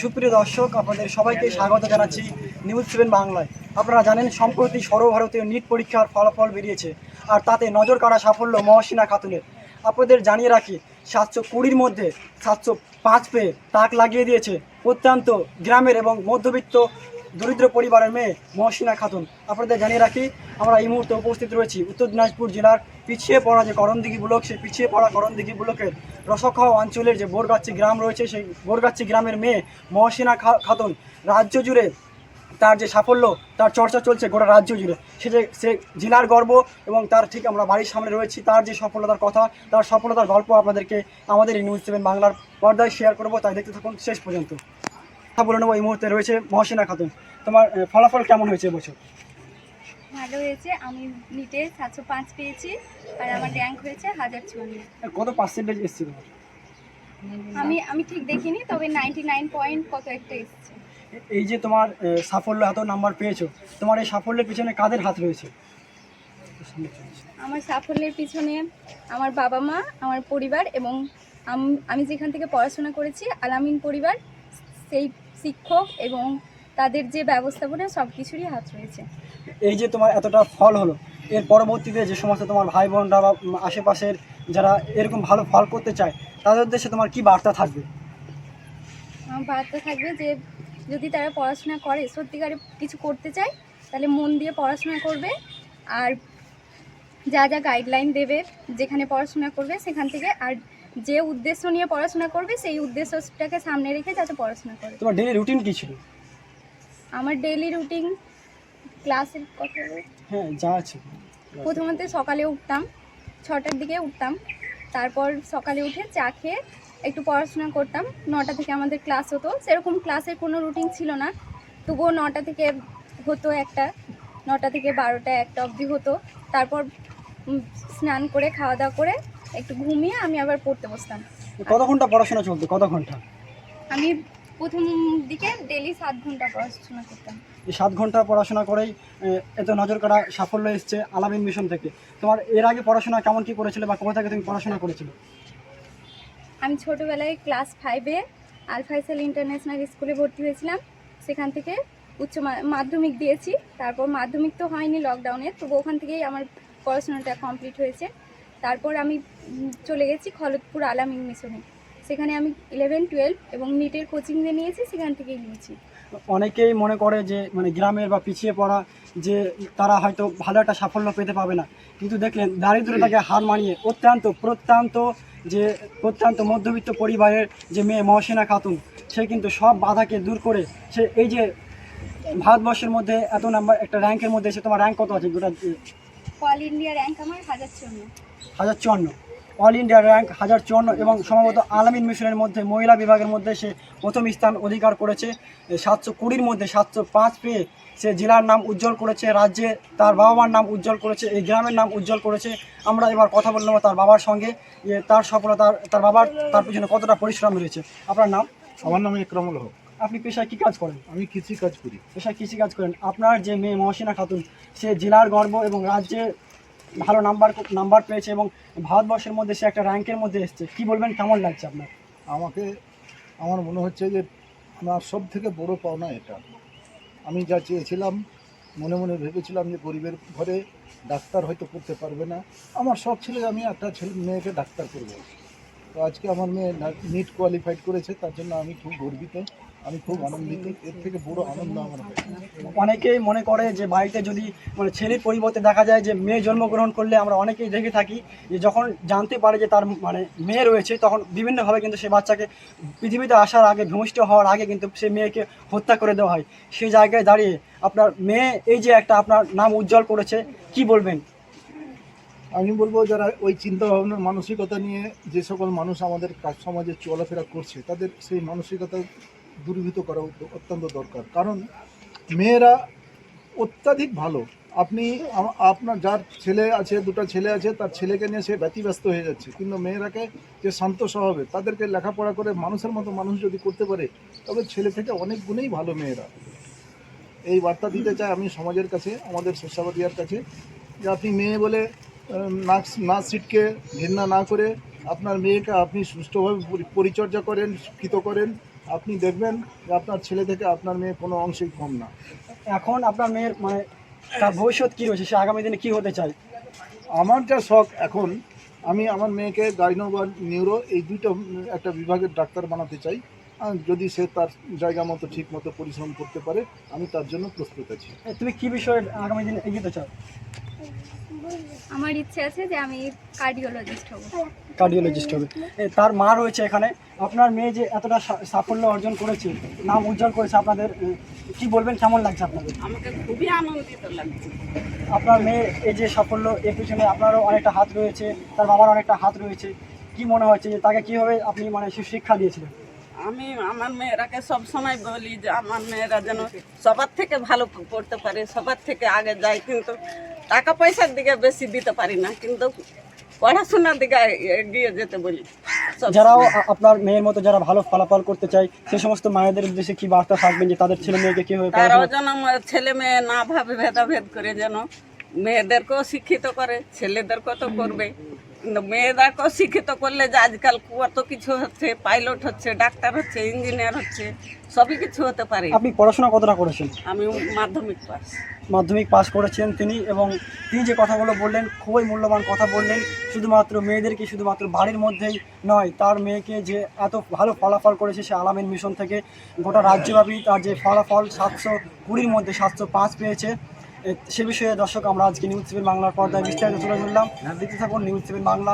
সুপ্রিয় দর্শক, আপনাদের সবাইকে স্বাগত জানাচ্ছি নিউজ সেভেন বাংলায়। আপনারা জানেন, সম্প্রতি সর্বভারতীয় নিট পরীক্ষার ফলাফল বেরিয়েছে, আর তাতে নজর কাড়া সাফল্য মহসিনা খাতুনের। আপনাদের জানিয়ে রাখি, সাতশো কুড়ির মধ্যে সাতশো পাঁচ পেয়ে তাক লাগিয়ে দিয়েছে অত্যন্ত গ্রামের এবং মধ্যবিত্ত দরিদ্র পরিবারের মেয়ে মহসিনা খাতুন। আপনাদের জানিয়ে রাখি, আমরা এই মুহূর্তে উপস্থিত রয়েছি উত্তর দিনাজপুর জেলার পিছিয়ে পড়া যে করণদিঘি ব্লক, সেই পিছিয়ে পড়া করণদিঘি ব্লকের রসখাওয়া অঞ্চলের যে বোরগাচ্ছি গ্রাম রয়েছে, সেই বোরগাচ্ছি গ্রামের মেয়ে মহসিনা খাতুন রাজ্য জুড়ে তার যে সাফল্য, তার চর্চা চলছে গোটা রাজ্য জুড়ে। সে যে সে জেলার গর্ব এবং তার ঠিক আমরা বাড়ির সামনে রয়েছি, তার যে সফলতার কথা, তার সফলতার গল্প আপনাদেরকে আমাদের নিউজ সেভেন বাংলার পর্দায় শেয়ার করব, তাই দেখতে থাকুন শেষ পর্যন্ত। কথা বলে নেব এই মুহূর্তে রয়েছে মহসিনা খাতুন। তোমার ফলাফল কেমন হয়েছে এবছর ভালো হয়েছে আমি নিটে সাতশো পাঁচ পেয়েছি আর আমার র্যাঙ্ক হয়েছে হাজার চুয়ান্ন। কত পার্সেন্টেজ এসছে আমি আমি ঠিক দেখিনি তবে নাইনটি নাইন পয়েন্ট কত একটা এসেছে। এই যে তোমার সাফল্য এত নাম্বার পেয়েছ তোমার এই সাফল্যের পিছনে কাদের হাত রয়েছে? আমার সাফল্যের পিছনে আমার বাবা মা আমার পরিবার এবং আমি যেখান থেকে পড়াশোনা করেছি আলামিন পরিবার সেই শিক্ষক এবং তাদের যে ব্যবস্থাপনা সব কিছুরই হাত রয়েছে। এই যে তোমার এতটা ফল হলো এর পরবর্তীতে যে সমস্ত তোমার ভাই বোনরা বা আশেপাশের যারা এরকম ভালো ফল করতে চায় তাদের উদ্দেশ্যে তোমার কি বার্তা থাকবে? বার্তা থাকবে যে যদি তারা পড়াশোনা করে সত্যিকারে কিছু করতে চায় তাহলে মন দিয়ে পড়াশোনা করবে। আর যা যা গাইডলাইন দেবে যেখানে পড়াশোনা করবে সেখান থেকে আর যে উদ্দেশ্য নিয়ে পড়াশোনা করবে সেই উদ্দেশ্যটাকে সামনে রেখে যাতে পড়াশোনা করে। তোমার ডেলি রুটিন কী ছিল? আমার ডেইলি রুটিন ক্লাসের কথা। হ্যাঁ যা আছে। প্রথমত সকালে উঠতাম ছটার দিকে উঠতাম তারপর সকালে উঠে চা খেয়ে একটু পড়াশোনা করতাম। নটা থেকে আমাদের ক্লাস হতো। সেরকম ক্লাসের কোনো রুটিন ছিল না। তবুও নটা থেকে হতো একটা নটা থেকে বারোটা একটা অবধি হতো। তারপর স্নান করে খাওয়া দাওয়া করে একটু ঘুমিয়ে আমি আবার পড়তে বসতাম। কত ঘণ্টা পড়াশোনা চলতো? কত ঘণ্টা আমি প্রথম দিকে ডেলি সাত ঘণ্টা পড়াশোনা করতাম। এই সাত ঘণ্টা পড়াশোনা করেই এত নজর কাড়া সাফল্য এসছে আলামিন মিশন থেকে। তোমার এর আগে পড়াশোনা কেমন কি করেছিলে বা কোথা থেকে তুমি পড়াশোনা করেছিলে? আমি ছোটোবেলায় ক্লাস ফাইভে আলফাইসাল ইন্টারন্যাশনাল স্কুলে ভর্তি হয়েছিলাম। সেখান থেকে উচ্চ মাধ্যমিক দিয়েছি। তারপর মাধ্যমিক তো হয়নি লকডাউনে তবু ওখান থেকেই আমার পড়াশোনাটা কমপ্লিট হয়েছে। তারপর আমি চলে গেছি খলতপুর আলামিন মিশনে। সেখানে আমি ইলেভেন টুয়েলভ এবং নিটের কোচিং যে নিয়েছি, সেখান থেকেই নিয়েছি। অনেকেই মনে করে যে মানে গ্রামের বা পিছিয়ে পড়া যে, তারা হয়তো ভালো একটা সাফল্য পেতে পাবে না। কিন্তু দেখলেন, দারিদ্রতাকে হার মানিয়ে অত্যন্ত, প্রত্যন্ত যে, প্রত্যন্ত মধ্যবিত্ত পরিবারের যে মেয়ে মহসিনা খাতুন, সে কিন্তু সব বাধাকে দূর করে সে এই যে, ভারতবর্ষের মধ্যে এত নাম্বার, একটা র্যাঙ্কের মধ্যে এসে তোমার র্যাঙ্ক কত আছে? গোটা অল ইন্ডিয়া র্যাঙ্ক আমার হাজার চুয়ান্ন। হাজার চুয়ান্ন। অল ইন্ডিয়া র্যাঙ্ক হাজার চুয়ান্ন এবং সম্ভবত আলামিন মিশনের মধ্যে মহিলা বিভাগের মধ্যে সে প্রথম স্থান অধিকার করেছে। সাতশো কুড়ির মধ্যে সাতশো পাঁচ পেয়ে সে জেলার নাম উজ্জ্বল করেছে রাজ্যে তার বাবা মার নাম উজ্জ্বল করেছে এই গ্রামের নাম উজ্জ্বল করেছে। আমরা এবার কথা বললাম তার বাবার সঙ্গে যে তার সফলতার তার বাবার তার পিছনে কতটা পরিশ্রম রয়েছে। আপনার নাম? আমার নাম ইকরামুল হক। আপনি পেশায় কী কাজ করেন? আমি কৃষি কাজ করি। পেশায় কৃষি কাজ করেন। আপনার যে মেয়ে মহসিনা খাতুন সে জেলার গর্ব এবং রাজ্যে ভালো নাম্বার নাম্বার পেয়েছে এবং ভারতবর্ষের মধ্যে সে একটা র্যাঙ্কের মধ্যে এসছে। কি বলবেন? কেমন লাগছে আপনার? আমাকে আমার মনে হচ্ছে যে আমার সব থেকে বড় পাওনা এটা। আমি যা চেয়েছিলাম মনে মনে ভেবেছিলাম যে গরিবের ঘরে ডাক্তার হয়তো করতে পারবে না। আমার শখ ছিল আমি একটা ছেলে মেয়েকে ডাক্তার করব। তো আজকে আমার মেয়ে নিট কোয়ালিফাইড করেছে তার জন্য আমি খুব গর্বিত। আমি খুব আনন্দিত। এর থেকে বড় আনন্দ আমার অনেকেই মনে করে যে বাড়িতে যদি মানে ছেলের পরিবর্তে দেখা যায় যে মেয়ে জন্মগ্রহণ করলে আমরা অনেকেই দেখে থাকি যে যখন জানতে পারে যে তার মানে মেয়ে রয়েছে তখন বিভিন্নভাবে কিন্তু সে বাচ্চাকে পৃথিবীতে আসার আগে ভূমিষ্ঠ হওয়ার আগে কিন্তু সে মেয়েকে হত্যা করে দেওয়া হয়। সেই জায়গায় দাঁড়িয়ে আপনার মেয়ে এই যে একটা আপনার নাম উজ্জ্বল করেছে কি বলবেন? আমি বলব যারা ওই চিন্তা ভাবনার মানসিকতা নিয়ে যে সকল মানুষ আমাদের কাজ সমাজে চলাফেরা করছে তাদের সেই মানসিকতা দূরীভূত করা অত- অত্যন্ত দরকার। কারণ মেয়েরা অত্যাধিক ভালো। আপনি আপনার যার ছেলে আছে, দুটো ছেলে আছে, তার ছেলেকে নিয়ে সে ব্যতিব্যস্ত হয়ে যাচ্ছে। কিন্তু মেয়েরাকে যে শান্ত স্বভাবে, তাদেরকে লেখাপড়া করে মানুষের মতো মানুষ যদি করতে পারে, তবে ছেলে থেকে অনেক গুণেই ভালো মেয়েরা। এই বার্তা দিতে চাই আমি সমাজের কাছে, আমাদের শস্যাবাদিয়ার কাছে, যে আপনি মেয়ে বলে নাক নাচ সিটকে ঘৃণা না করে আপনার মেয়েকে আপনি সুষ্ঠুভাবে পরিচর্যা করেন শিক্ষিত করেন আপনি দেখবেন যে আপনার ছেলে থেকে আপনার মেয়ে কোনো অংশেই কম না। এখন আপনার মেয়ের মানে তার ভবিষ্যৎ কী রয়েছে? সে আগামী দিনে কী হতে চায়? আমার যা শখ এখন আমি আমার মেয়েকে গাইনো বা নিউরো এই দুইটা একটা বিভাগের ডাক্তার বানাতে চাই। যদি সে তার জায়গা মতো ঠিক মতো পরিশ্রম করতে পারে আমি তার জন্য প্রস্তুত আছি। তুমি কী বিষয়ে আগামী দিনে এগিয়ে চাও? আমার ইচ্ছে আছে যে আমি কার্ডিওলজিস্ট হব। কার্ডিওলজিস্ট হবে। তার মা রয়েছে এখানে। আপনার মেয়ে যে এতটা সা- সাফল্য অর্জন করেছে নাম উজ্জ্বল করেছে আপনাদের কি বলবেন কেমন লাগছে আপনাদের? আমাকে খুবই আনন্দিত লাগছে। আপনার মেয়ে এই যে সাফল্য এর পিছনে আপনারও অনেকটা হাত রয়েছে তার বাবার অনেকটা হাত রয়েছে। কি মনে হচ্ছে যে তাকে কীভাবে আপনি মানে শিক্ষা দিয়েছিলেন? আমি আমার মেয়েরাকে সব সময় বলি যে আমার মেয়েরা যেন সবার থেকে ভালো পড়তে পারে সবার থেকে আগে যায় কিন্তু টাকা পয়সার দিকে বেশি দিতে পারি না কিন্তু পড়াশোনার দিকে এগিয়ে যেতে বলি। যারাও আপনার মেয়ের মতো যারা ভালো ফলাফল করতে চায় সে সমস্ত মায়েদের উদ্দেশ্যে কি বার্তা থাকবেন যে তাদের ছেলে মেয়েকে কীভাবে তারাও যেন ছেলে মেয়ে না ভাবে ভেদাভেদ করে যেন মেয়েদেরকেও শিক্ষিত করে ছেলেদেরকেও তো করবে। কিন্তু মেয়েদেরকেও শিক্ষিত করলে যে আজকাল কত কিছু হচ্ছে পাইলট হচ্ছে ডাক্তার হচ্ছে ইঞ্জিনিয়ার হচ্ছে সবই কিছু হতে পারে। আপনি পড়াশোনা কতটা করেছেন? আমি মাধ্যমিক পাস। মাধ্যমিক পাশ করেছেন তিনি এবং তিনি যে কথাগুলো বললেন খুবই মূল্যবান কথা বললেন শুধুমাত্র মেয়েদেরকে শুধুমাত্র বাড়ির মধ্যেই নয় তার মেয়েকে যে এত ভালো ফলাফল করেছে সে আলামিন মিশন থেকে গোটা রাজ্যব্যাপী তার যে ফলাফল সাতশো কুড়ির মধ্যে সাতশো পাঁচ পেয়েছে। সে বিষয়ে দর্শক, আমরা আজকে নিউজ সেভেন বাংলার পর্দায় বিস্তারিত তুলে ধরলাম। দেখতে থাকুন নিউজ সেভেন বাংলা।